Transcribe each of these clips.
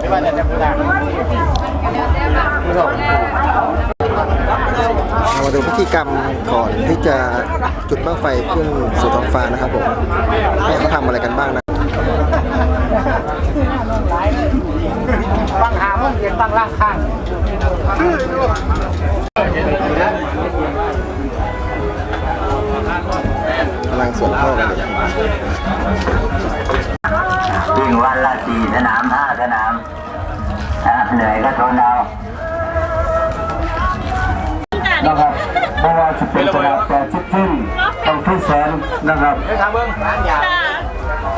ไม่ว่าจะจะพูดอะไรเรามาดูพิธีกรรมก่อนที่จะจุดบ้างไฟขึ้นสู่ท้องฟ้านะครับผมให้เขาทำอะไรกันบ้างนะตั้งหาเมื่อเย็นตั้งล่างข้างกำลังสวดพ่อกันอยู่วิ่ งวันละสี่สนามห้าสนามนะเหนื่อยก็ทนเอานะครับเพราะว่าจะเป็นสนามแต่ชิดขึ้นต้องทุกแสนนะครับไม่ทำเบิ้งหางยา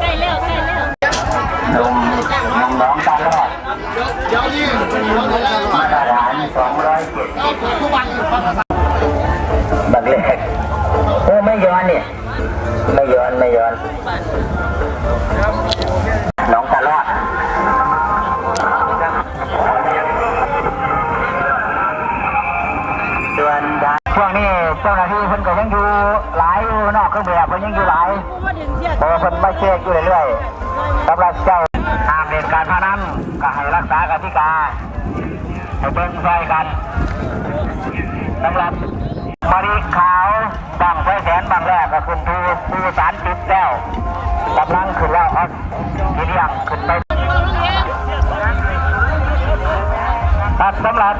ใกล้แล้วใกล้แล้ว ลงลงน้องตาลอดมาตรฐานสองร้อยเจ็ดบักเล็กโอ้ไม่ย้อนเนี่ย ไม่ย้อนไม่ย้อน น้องตาลอดส่วนช่วงนี้เจ้าหน้าที่เพิ่นก็ยังอยู่หลายอยู่นอกเครื่องแบบเพิ่นยังอยู่หลายเพราะว่เพิ่นมาเช็คอยู่เรื่อยๆสำหรับเจ้าห้ามเล่นการพนันก็ให้รักษากติกาให้เบิ่งช่วยกันสำหรับมริขาวบังไฟแสนบังแรกก็ขึ้นทูทูสารติดแล้วกำลังขึ้นแล้ว ครับทีเรียงขึ้นไปครับสำหรับ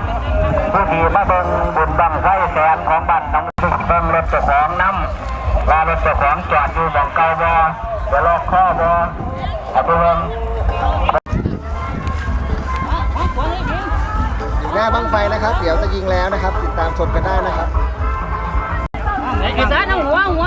ผู้ที่มาเบิ่งบุญบังไฟแสนของบ้านหนองสุกเบิ่งรถเจ้าของน้ำว่ารถเจ้าของจอดอยู่บองเก่าบ่จะลอกข้อบ่เอาไปเบิ่งหน้าบ้งไฟนะครับ เดี๋ยวจะยิงแล้วนะครับ ติดตามชมกันได้นะครับไอ้สารเอาหัวหัว